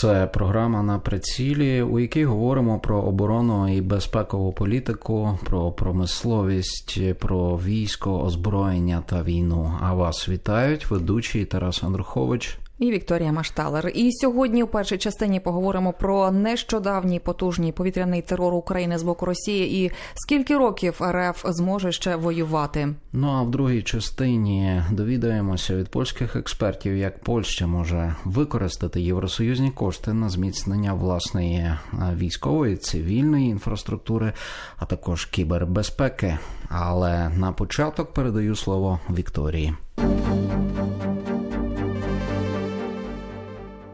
Це програма на прицілі, у якій говоримо про оборону і безпекову політику, про промисловість, про військо, озброєння та війну. А вас вітають ведучий Тарас Андрухович. І Вікторія Машталер. І сьогодні у першій частині поговоримо про нещодавній потужний повітряний терор України з боку Росії і скільки років РФ зможе ще воювати. Ну а в другій частині довідаємося від польських експертів, як Польща може використати євросоюзні кошти на зміцнення власної е, військової цивільної інфраструктури, а також кібербезпеки. Але на початок передаю слово Вікторії.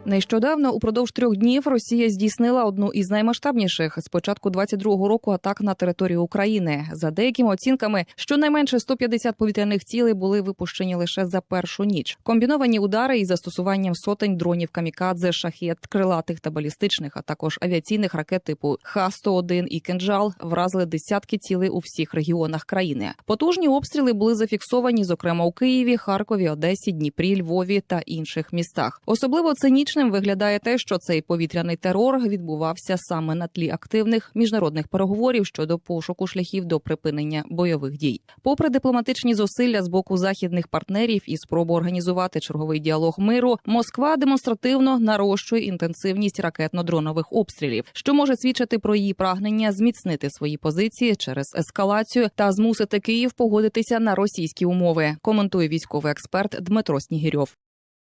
Нещодавно, упродовж трьох днів, Росія здійснила одну із наймасштабніших з початку 22-го року атак на територію України. За деякими оцінками, щонайменше 150 повітряних цілей були випущені лише за першу ніч. Комбіновані удари із застосуванням сотень дронів камікадзе, шахет, крилатих та балістичних, а також авіаційних ракет типу Х-101 і «Кинджал» вразили десятки цілей у всіх регіонах країни. Потужні обстріли були зафіксовані, зокрема у Києві, Харкові, Одесі, Дніпрі, Львові та інших містах. Особливо цинічним виглядає те, що цей повітряний терор відбувався саме на тлі активних міжнародних переговорів щодо пошуку шляхів до припинення бойових дій. Попри дипломатичні зусилля з боку західних партнерів і спробу організувати черговий діалог миру, Москва демонстративно нарощує інтенсивність ракетно-дронових обстрілів, що може свідчити про її прагнення зміцнити свої позиції через ескалацію та змусити Київ погодитися на російські умови. Коментує військовий експерт Дмитро Снігірьов.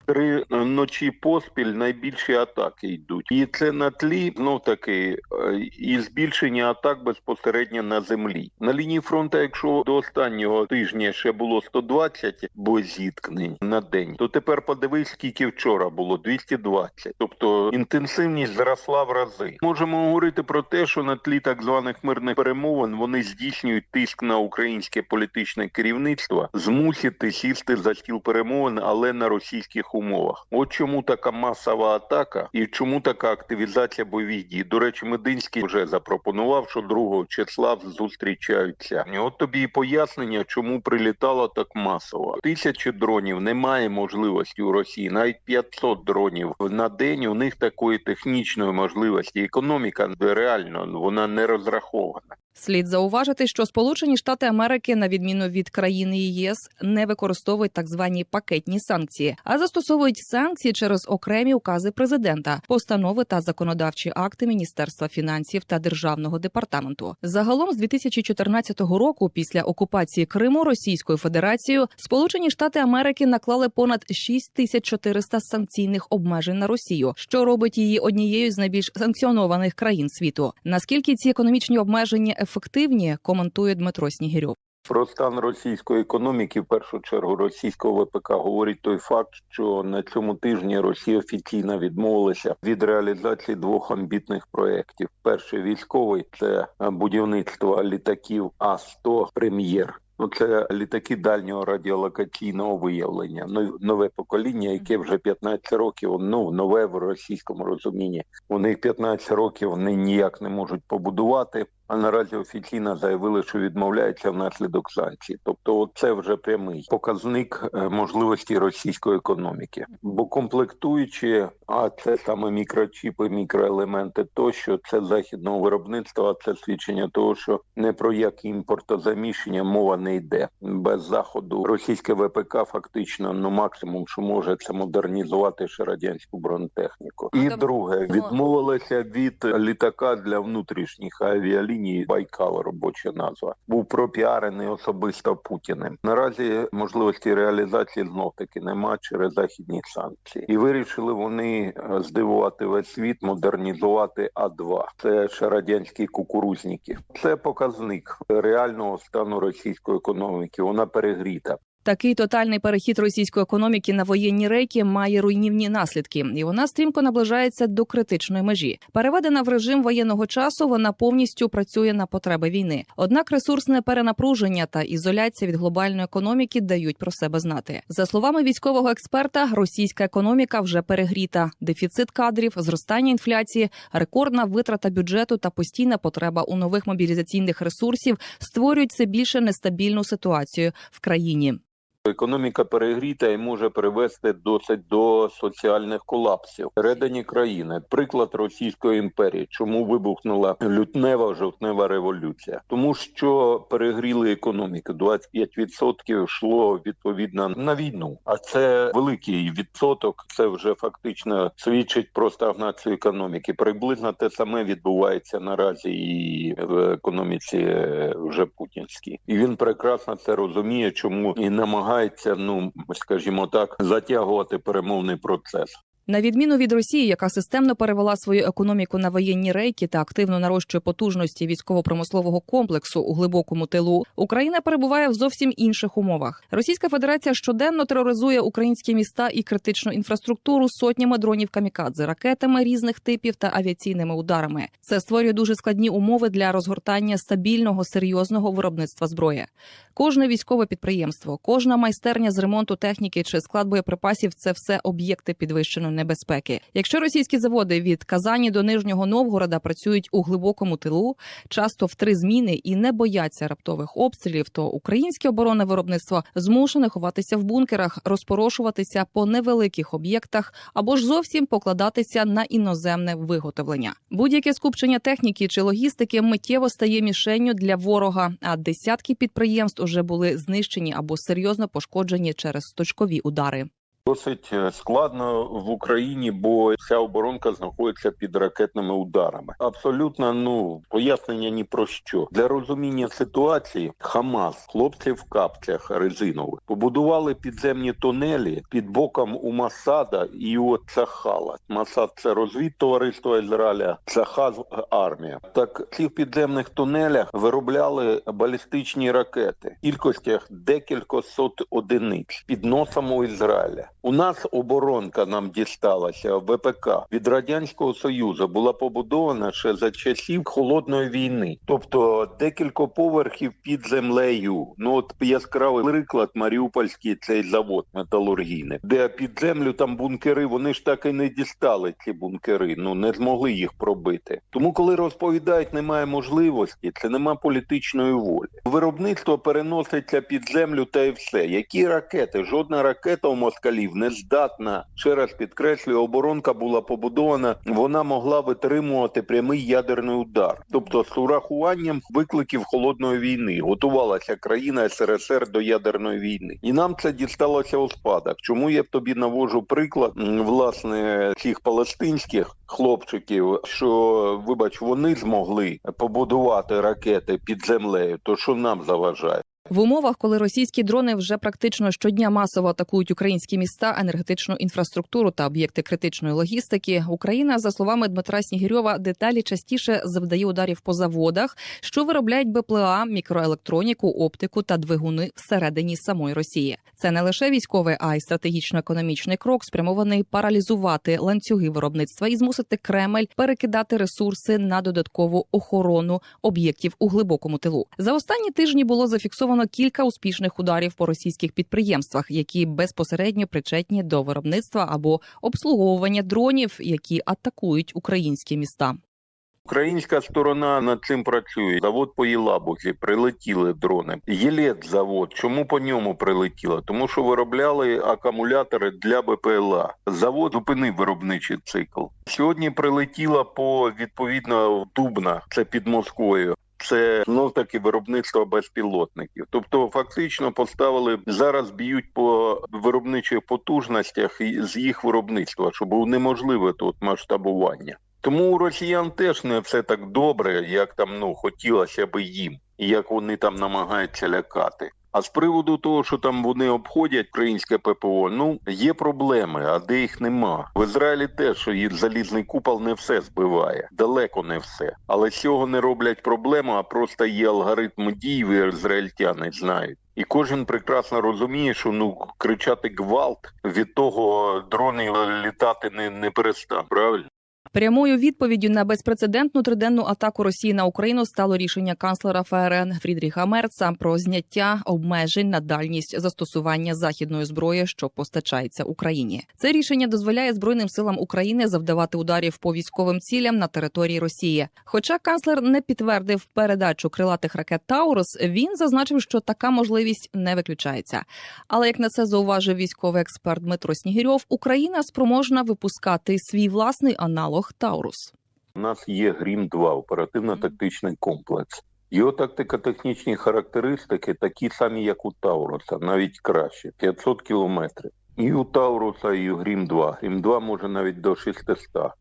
Три ночі поспіль найбільші атаки йдуть, і це на тлі знов таки е, і збільшення атак безпосередньо на землі. На лінії фронту, якщо до останнього тижня ще було 120 боєзіткнень на день, то тепер подивись, скільки вчора було 220. Тобто інтенсивність зросла в рази. Можемо говорити про те, що на тлі так званих мирних перемовин вони здійснюють тиск на українське політичне керівництво, змусити сісти за стіл перемовин, але на російських умовах. От чому така масова атака і чому така активізація бойових дій. До речі, Мединський вже запропонував, що 2 числа зустрічаються. От тобі і пояснення, чому прилітало так масово. Тисячі дронів немає можливості у Росії, навіть 500 дронів на день. У них такої технічної можливості. Економіка реально вона не розрахована. Слід зауважити, що Сполучені Штати Америки, на відміну від країни ЄС, не використовують так звані пакетні санкції, а застосовують санкції через окремі укази президента, постанови та законодавчі акти Міністерства фінансів та державного департаменту. Загалом з 2014 року, після окупації Криму Російською Федерацією, Сполучені Штати Америки наклали понад 6400 санкційних обмежень на Росію, що робить її однією з найбільш санкціонованих країн світу. Наскільки ці економічні обмеження ефективні, коментує Дмитро Снігирьов. Про стан російської економіки в першу чергу російського ВПК говорить той факт, що на цьому тижні Росія офіційно відмовилася від реалізації двох амбітних проєктів. Перший військовий це будівництво літаків А 100 прем'єр. Ну, це літаки дальнього радіолокаційного виявлення. Ну, нове покоління, яке вже 15 років, ну нове в російському розумінні. Них 15 років вони ніяк не можуть побудувати. А наразі офіційно заявили, що відмовляються внаслідок санкцій. Тобто, це вже прямий показник можливості російської економіки. Бо комплектуючи, а це саме мікрочіпи, мікроелементи, тощо це західного виробництва. Це свідчення того, що не про яке імпортозаміщення мова не йде без заходу. Російське ВПК фактично ну максимум, що може це модернізувати ще радянську бронетехніку. І друге відмовилися від літака для внутрішніх авіаліній лінії Байкал, робоча назва, був пропіарений особисто Путіним. Наразі можливості реалізації знов таки нема через західні санкції, і вирішили вони здивувати весь світ, модернізувати А 2 Це ще радянські кукурузніки. Це показник реального стану російської економіки. Вона перегріта. Такий тотальний перехід російської економіки на воєнні рейки має руйнівні наслідки, і вона стрімко наближається до критичної межі. Переведена в режим воєнного часу, вона повністю працює на потреби війни. Однак ресурсне перенапруження та ізоляція від глобальної економіки дають про себе знати. За словами військового експерта, російська економіка вже перегріта. Дефіцит кадрів, зростання інфляції, рекордна витрата бюджету та постійна потреба у нових мобілізаційних ресурсів створюють все більше нестабільну ситуацію в країні. Економіка перегріта і може привести досить до соціальних колапсів всередині країни. Приклад Російської імперії, чому вибухнула лютнева жовтнева революція, тому що перегріли економіку. 25% йшло відповідно на війну. А це великий відсоток. Це вже фактично свідчить про стагнацію економіки. Приблизно те саме відбувається наразі і в економіці е, вже путінській, і він прекрасно це розуміє, чому і намагається, ну скажімо так, затягувати перемовний процес. На відміну від Росії, яка системно перевела свою економіку на воєнні рейки та активно нарощує потужності військово-промислового комплексу у глибокому тилу, Україна перебуває в зовсім інших умовах. Російська Федерація щоденно тероризує українські міста і критичну інфраструктуру сотнями дронів камікадзе, ракетами різних типів та авіаційними ударами. Це створює дуже складні умови для розгортання стабільного серйозного виробництва зброї. Кожне військове підприємство, кожна майстерня з ремонту техніки чи склад боєприпасів це все об'єкти підвищеної небезпеки. Якщо російські заводи від Казані до Нижнього Новгорода працюють у глибокому тилу, часто в три зміни і не бояться раптових обстрілів, то українське оборонне виробництво змушене ховатися в бункерах, розпорошуватися по невеликих об'єктах або ж зовсім покладатися на іноземне виготовлення. Будь-яке скупчення техніки чи логістики миттєво стає мішенню для ворога. А десятки підприємств уже були знищені або серйозно пошкоджені через точкові удари. Досить е, складно в Україні, бо ця оборонка знаходиться під ракетними ударами. Абсолютно, ну пояснення ні про що для розуміння ситуації. Хамас, хлопці в капцях резинових, побудували підземні тунелі під боком у Масада і у Цахала. Масад це розвідтовариство Ізраїля, Цахаз армія. Так в підземних тунелях виробляли балістичні ракети в кількостях декілька сот одиниць під носом у Ізраїля. У нас оборонка нам дісталася ВПК від радянського союзу була побудована ще за часів холодної війни, тобто декілька поверхів під землею. Ну от яскравий приклад Маріупольський цей завод металургійний, де під землю там бункери. Вони ж так і не дістали ці бункери. Ну не змогли їх пробити. Тому, коли розповідають, немає можливості, це нема політичної волі. Виробництво переноситься під землю та і все. Які ракети? Жодна ракета у москалів не здатна. Ще раз підкреслюю, оборонка була побудована. Вона могла витримувати прямий ядерний удар, тобто з урахуванням викликів холодної війни готувалася країна СРСР до ядерної війни, і нам це дісталося у спадок. Чому я тобі навожу приклад власне цих палестинських хлопчиків, що вибач, вони змогли побудувати ракети під землею, то що нам заважає? В умовах, коли російські дрони вже практично щодня масово атакують українські міста, енергетичну інфраструктуру та об'єкти критичної логістики, Україна, за словами Дмитра Снігирьова, деталі частіше завдає ударів по заводах, що виробляють БПЛА, мікроелектроніку, оптику та двигуни всередині самої Росії. Це не лише військовий, а й стратегічно-економічний крок, спрямований паралізувати ланцюги виробництва і змусити Кремль перекидати ресурси на додаткову охорону об'єктів у глибокому тилу. За останні тижні було зафіксовано кілька успішних ударів по російських підприємствах, які безпосередньо причетні до виробництва або обслуговування дронів, які атакують українські міста. Українська сторона над цим працює. Завод по Єлабузі прилетіли дрони. Єлет завод. Чому по ньому прилетіло? Тому що виробляли акумулятори для БПЛА. Завод зупинив виробничий цикл. Сьогодні прилетіла по відповідно Дубна, це під Москвою. Це знов таки виробництво безпілотників. Тобто, фактично поставили зараз б'ють по виробничих потужностях з їх виробництва, щоб неможливе тут масштабування. Тому у росіян теж не все так добре, як там ну хотілося би їм, як вони там намагаються лякати. А з приводу того, що там вони обходять українське ППО, ну є проблеми, а де їх нема. В Ізраїлі теж залізний купол не все збиває, далеко не все. Але з цього не роблять проблему, а просто є алгоритм дій, ви ізраїльтяни знають. І кожен прекрасно розуміє, що ну кричати гвалт від того дрони літати не, не перестан, правильно? Прямою відповіддю на безпрецедентну триденну атаку Росії на Україну стало рішення канцлера ФРН Фрідріха Мерца про зняття обмежень на дальність застосування західної зброї, що постачається Україні. Це рішення дозволяє збройним силам України завдавати ударів по військовим цілям на території Росії. Хоча канцлер не підтвердив передачу крилатих ракет Таурус, він зазначив, що така можливість не виключається. Але як на це зауважив військовий експерт Дмитро Снігирьов, Україна спроможна випускати свій власний аналог Таурус. У нас є Грім 2 оперативно-тактичний комплекс. Його тактико-технічні характеристики такі самі, як у Тауруса, навіть краще 500 кілометрів. І у Тауруса, і у Грім 2 Грім 2 може навіть до 600.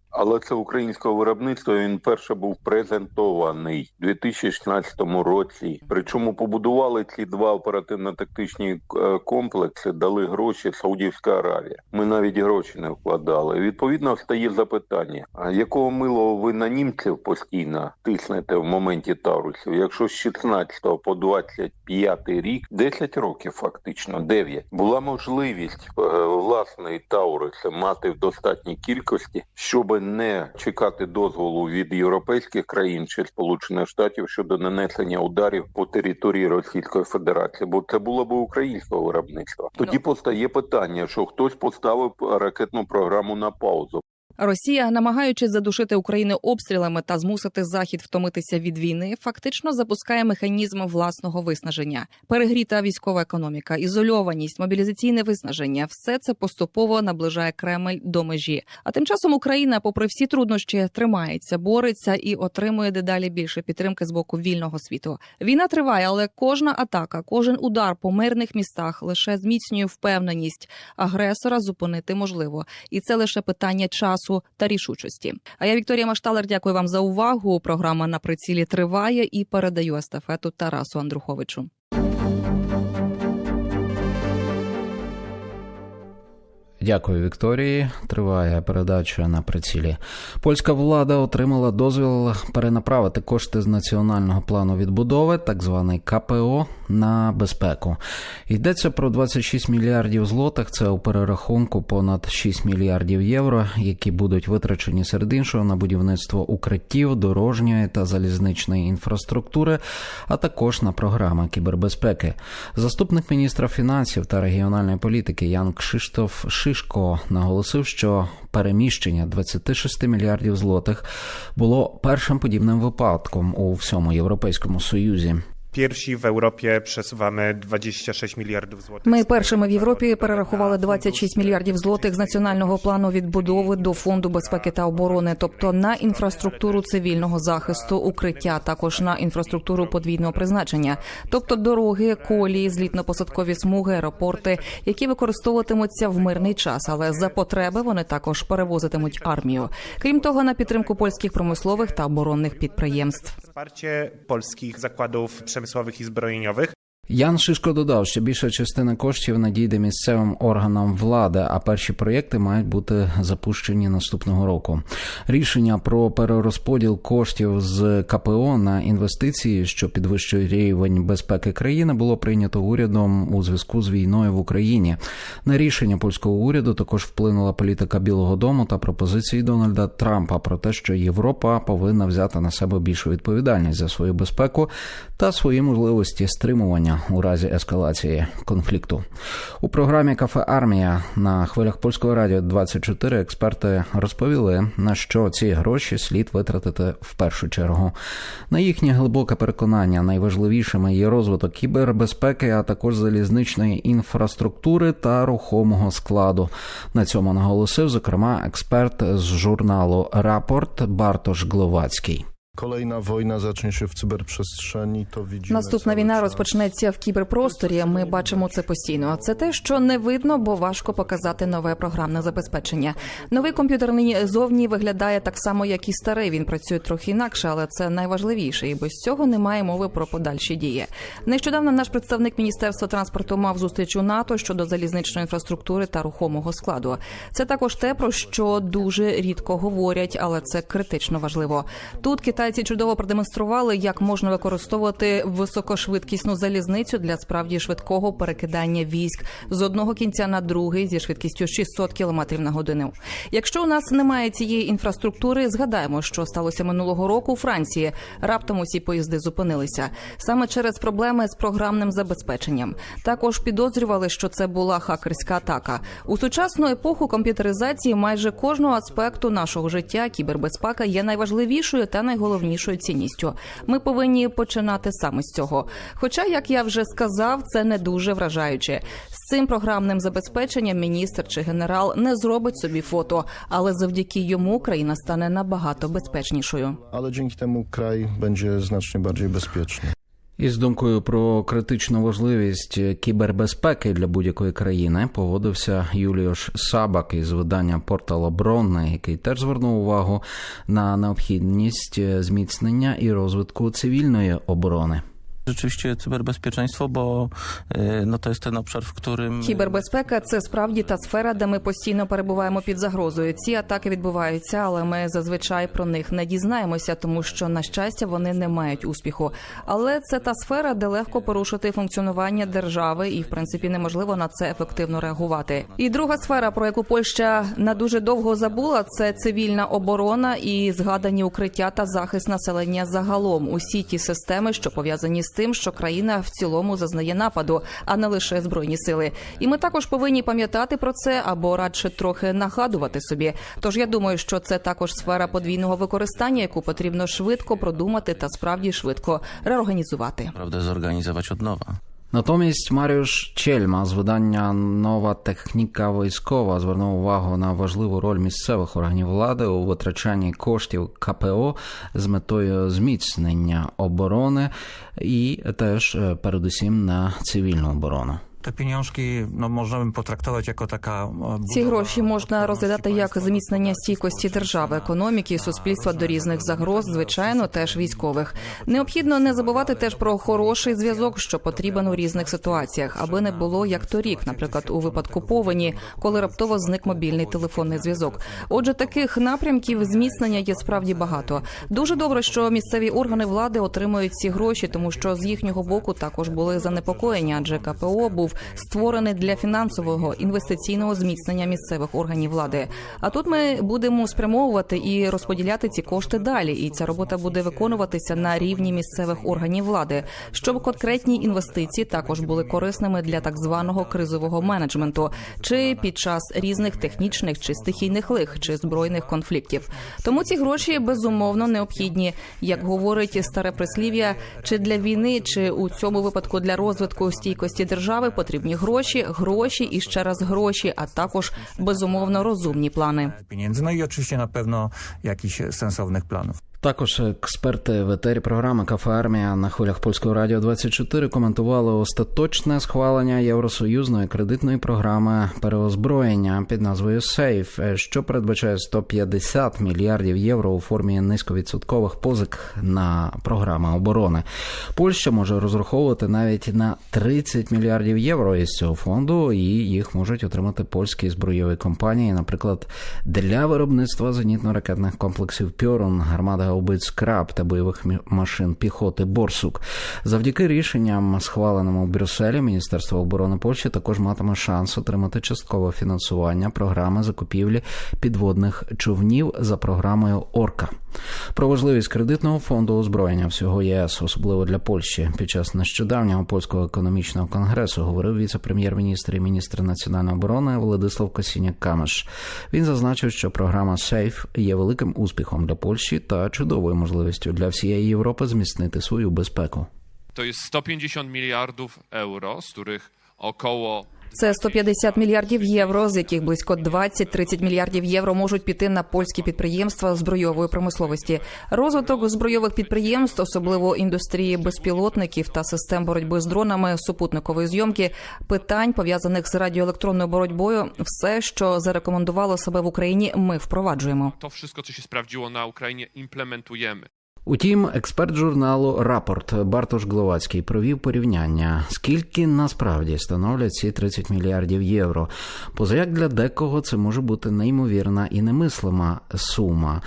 Але це українського виробництва. Він перше був презентований у 2016 році. Причому побудували ці два оперативно-тактичні е, комплекси, дали гроші Саудівська Аравія. Ми навіть гроші не вкладали. Відповідно, стає запитання: а якого милого ви на німців постійно тиснете в моменті Таурусів? Якщо з 16 по 25 рік, 10 років фактично, 9, була можливість е, власної Тауруси мати в достатній кількості, щоб не чекати дозволу від європейських країн чи Сполучених Штатів щодо нанесення ударів по території Російської Федерації, бо це було б українського виробництва. Тоді Ну. постає питання, що хтось поставив ракетну програму на паузу. Росія, намагаючись задушити Україну обстрілами та змусити захід втомитися від війни, фактично запускає механізм власного виснаження. Перегріта військова економіка, ізольованість, мобілізаційне виснаження все це поступово наближає Кремль до межі. А тим часом Україна, попри всі труднощі, тримається, бореться і отримує дедалі більше підтримки з боку вільного світу. Війна триває, але кожна атака, кожен удар по мирних містах лише зміцнює впевненість агресора зупинити можливо, і це лише питання часу та рішучості. А я Вікторія Машталер, дякую вам за увагу. Програма на прицілі триває і передаю естафету Тарасу Андруховичу. Дякую, Вікторії. Триває передача на прицілі. Польська влада отримала дозвіл перенаправити кошти з національного плану відбудови, так званий КПО, на безпеку. Йдеться про 26 мільярдів злотих. Це у перерахунку понад 6 мільярдів євро, які будуть витрачені серед іншого на будівництво укриттів, дорожньої та залізничної інфраструктури, а також на програми кібербезпеки. Заступник міністра фінансів та регіональної політики Ян Кшиштоф Шишко наголосив, що переміщення 26 мільярдів злотих було першим подібним випадком у всьому європейському союзі. Pierwsi w Europie przesuwamy 26 miliardów złotych. Ми першими в Європі перерахували 26 мільярдів злотих з національного плану відбудови до фонду безпеки та оборони, тобто на інфраструктуру цивільного захисту, укриття, також на інфраструктуру подвійного призначення, тобто дороги, колії, злітно-посадкові смуги, аеропорти, які використовуватимуться в мирний час, але за потреби вони також перевозитимуть армію. Крім того, на підтримку польських промислових та оборонних підприємств. Wsparcie polskich zakładów przemysłowych i zbrojeniowych. Ян Шишко додав, що більша частина коштів надійде місцевим органам влади, а перші проєкти мають бути запущені наступного року. Рішення про перерозподіл коштів з КПО на інвестиції, що підвищує рівень безпеки країни, було прийнято урядом у зв'язку з війною в Україні. На рішення польського уряду також вплинула політика Білого Дому та пропозиції Дональда Трампа про те, що Європа повинна взяти на себе більшу відповідальність за свою безпеку та свої можливості стримування у разі ескалації конфлікту. У програмі Кафе Армія на хвилях польського радіо 24 експерти розповіли, на що ці гроші слід витратити в першу чергу. На їхнє глибоке переконання найважливішими є розвиток кібербезпеки, а також залізничної інфраструктури та рухомого складу. На цьому наголосив зокрема експерт з журналу Рапорт Бартош Гловацький. Kolejna wojna zacznie się w cyberprzestrzeni, to. Наступна війна розпочнеться в кіберпросторі. Ми бачимо це постійно. Це те, що не видно, бо важко показати нове програмне забезпечення. Новий комп'ютер нині зовні виглядає так само, як і старий. Він працює трохи інакше, але це найважливіше, і без цього немає мови про подальші дії. Нещодавно наш представник міністерства транспорту мав зустріч у НАТО щодо залізничної інфраструктури та рухомого складу. Це також те, про що дуже рідко говорять, але це критично важливо. Тут Китай китайці чудово продемонстрували, як можна використовувати високошвидкісну залізницю для справді швидкого перекидання військ з одного кінця на другий зі швидкістю 600 км на годину. Якщо у нас немає цієї інфраструктури, згадаємо, що сталося минулого року у Франції. Раптом усі поїзди зупинилися саме через проблеми з програмним забезпеченням. Також підозрювали, що це була хакерська атака. У сучасну епоху комп'ютеризації майже кожного аспекту нашого життя кібербезпека є найважливішою та найголовнішою цінністю. Ми повинні починати саме з цього. Хоча, як я вже сказав, це не дуже вражаюче. З цим програмним забезпеченням міністр чи генерал не зробить собі фото, але завдяки йому країна стане набагато безпечнішою. Але dzięki тому край będzie znacznie bardziej bezpieczny. Із думкою про критичну важливість кібербезпеки для будь-якої країни погодився Юліош Сабак із видання портал Бронне, який теж звернув увагу на необхідність зміцнення і розвитку цивільної оборони. Rzeczywiście cyberbezpieczeństwo, bo y, no to jest ten obszar, w którym Кібербезпека це справді та сфера, де ми постійно перебуваємо під загрозою. Ці атаки відбуваються, але ми зазвичай про них не дізнаємося, тому що на щастя вони не мають успіху. Але це та сфера, де легко порушити функціонування держави, і в принципі неможливо на це ефективно реагувати. І друга сфера, про яку Польща на дуже довго забула, це цивільна оборона і згадані укриття та захист населення загалом. Усі ті системи, що пов'язані з тим, що країна в цілому зазнає нападу, а не лише збройні сили. І ми також повинні пам'ятати про це або радше трохи нагадувати собі. Тож я думаю, що це також сфера подвійного використання, яку потрібно швидко продумати та справді швидко реорганізувати. Правда, зорганізувати одного. Натомість Маріуш Чельма з видання Нова техніка військова звернув увагу на важливу роль місцевих органів влади у витрачанні коштів КПО з метою зміцнення оборони і теж е, передусім на цивільну оборону. Te pieniążki no, można bym potraktować jako taka. e, Ці гроші можна розглядати як зміцнення стійкості держави, економіки, і суспільства до різних загроз, звичайно, теж військових. Необхідно не забувати теж про хороший зв'язок, що потрібен у різних ситуаціях, аби не було як торік, наприклад, у випадку повені, коли раптово зник мобільний телефонний зв'язок. Отже, таких напрямків зміцнення є справді багато. Дуже добре, що місцеві органи влади отримують ці гроші, тому що з їхнього боку також були занепокоєні, адже КПО був створений для фінансового інвестиційного зміцнення місцевих органів влади. А тут ми будемо спрямовувати і розподіляти ці кошти далі. І ця робота буде виконуватися на рівні місцевих органів влади, щоб конкретні інвестиції також були корисними для так званого кризового менеджменту, чи під час різних технічних чи стихійних лих, чи збройних конфліктів. Тому ці гроші безумовно необхідні, як говорить старе прислів'я, чи для війни, чи у цьому випадку для розвитку стійкості держави потрібні гроші, гроші і ще раз гроші, а також безумовно розумні плани. pieniędzy. No i oczywiście якісь сенсовних планів. Також експерти в етері програми Кафе Армія на хвилях польського радіо 24 коментували остаточне схвалення євросоюзної кредитної програми переозброєння під назвою Сейф, що передбачає 150 мільярдів євро у формі низьковідсоткових позик на програми оборони. Польща може розраховувати навіть на 30 мільярдів євро із цього фонду, і їх можуть отримати польські збройові компанії, наприклад, для виробництва зенітно-ракетних комплексів Пьорун, гармат гаубиць Краб та бойових машин піхоти Борсук. Завдяки рішенням, схваленим у Брюсселі, Міністерство оборони Польщі також матиме шанс отримати часткове фінансування програми закупівлі підводних човнів за програмою Орка. Про важливість кредитного фонду озброєння всього ЄС, особливо для Польщі, під час нещодавнього польського економічного конгресу говорив віце-прем'єр-міністр і міністр національної оборони Владислав Косіняк Камеш. Він зазначив, що програма Сейф є великим успіхом для Польщі та чудовою можливістю для всієї Європи зміцнити свою безпеку. To jest 150 miliardów euro, z których około Це 150 мільярдів євро, з яких близько 20-30 мільярдів євро можуть піти на польські підприємства збройової промисловості. Розвиток збройових підприємств, особливо індустрії безпілотників та систем боротьби з дронами, супутникової зйомки, питань пов'язаних з радіоелектронною боротьбою, все, що зарекомендувало себе в Україні, ми впроваджуємо. wszystko, co się sprawdziło na Ukrainie, implementujemy. Утім, експерт журналу Рапорт Бартош Гловацький провів порівняння, скільки насправді становлять ці 30 мільярдів євро. Позаяк для декого це може бути неймовірна і немислима сума.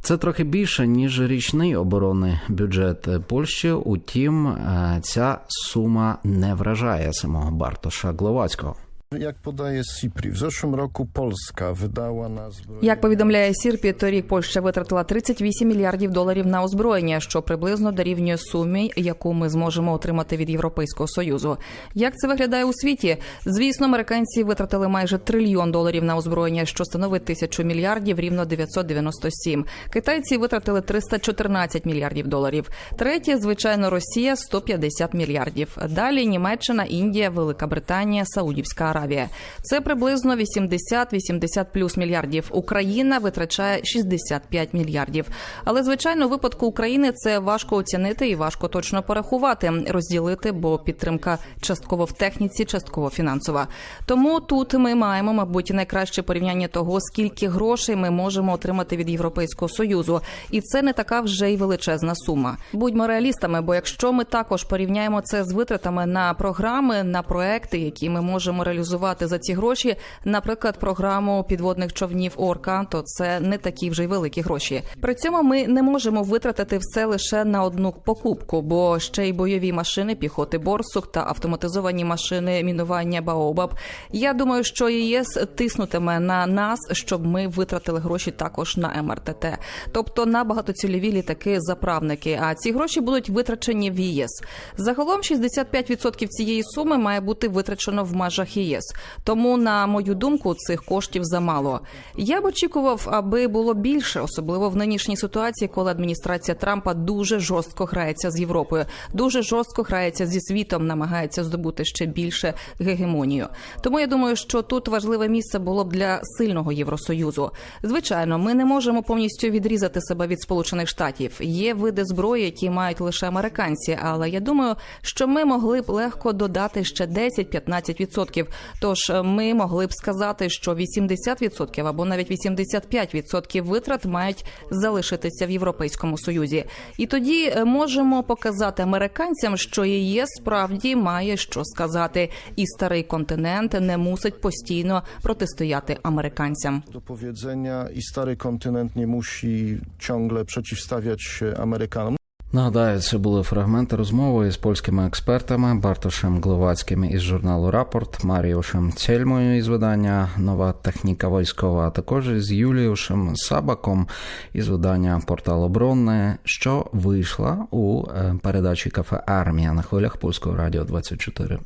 Це трохи більше ніж річний оборонний бюджет Польщі. Утім, е, ця сума не вражає самого Бартоша Гловацького. Jak podaje SIPRI, w zeszłym roku Polska wydała na zbrojenie... Як повідомляє Сірпі, торік Польща витратила 38 мільярдів доларів на озброєння, що приблизно дорівнює сумі, яку ми зможемо отримати від Європейського союзу. Як це виглядає у світі? Звісно, американці витратили майже трильйон доларів на озброєння, що становить тисячу мільярдів, рівно 997. Китайці витратили 314 мільярдів доларів. Третє, звичайно, Росія 150 мільярдів. Далі Німеччина, Індія, Велика Британія, Саудівська Аравія. Це приблизно 80-80 плюс мільярдів. Україна витрачає 65 мільярдів. Але звичайно, випадку України це важко оцінити і важко точно порахувати, розділити, бо підтримка частково в техніці, частково фінансова. Тому тут ми маємо, мабуть, найкраще порівняння того, скільки грошей ми можемо отримати від Європейського союзу, і це не така вже й величезна сума. Будьмо реалістами, бо якщо ми також порівняємо це з витратами на програми, на проекти, які ми можемо реалізувати за ці гроші, наприклад, програму підводних човнів Орка, то це не такі вже й великі гроші. При цьому ми не можемо витратити все лише на одну покупку, бо ще й бойові машини піхоти Борсук та автоматизовані машини мінування Баобаб. Я думаю, що ЄС тиснутиме на нас, щоб ми витратили гроші також на МРТТ, тобто на багатоцільові літаки заправники. А ці гроші будуть витрачені в ЄС. Загалом 65% цієї суми має бути витрачено в межах ЄС. Тому, на мою думку, цих коштів замало. Я б очікував, аби було більше, особливо в нинішній ситуації, коли адміністрація Трампа дуже жорстко грається з Європою, дуже жорстко грається зі світом, намагається здобути ще більше гегемонію. Тому я думаю, що тут важливе місце було б для сильного Євросоюзу. Звичайно, ми не можемо повністю відрізати себе від Сполучених Штатів. Є види зброї, які мають лише американці, але я думаю, що ми могли б легко додати ще 10-15%. Тож е, ми могли б сказати, що 80% або навіть 85% витрат мають залишитися в Європейському Союзі. І тоді е, можемо показати американцям, що ЄС справді має що сказати, і старий континент не мусить постійно протистояти американцям. do powiedzenia i stary kontynent nie musi ciągle przeciwstawiać Amerykanom. Нагадаю, це були фрагменти розмови із польськими експертами Бартошем Гловацьким із журналу Рапорт, Маріушем Цельмою із видання Нова техніка військова, а також із Юліушем Сабаком із видання Портал Оборонне, що вийшла у е, передачі Кафе Армія на хвилях Польського радіо 24.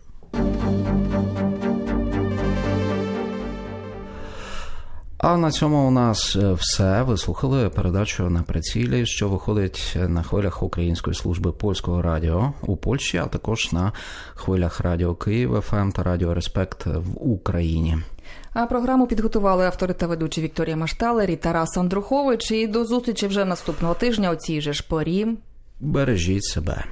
А на цьому у нас е, все. Ви слухали передачу на прицілі, що виходить на хвилях Української служби польського радіо у Польщі, а також на хвилях Радіо Київ ФМ та Радіо Респект в Україні. А програму підготували автори та ведучі Вікторія Машталер і Тарас Андрухович. І до зустрічі вже наступного тижня у цій же ж порі. Бережіть себе.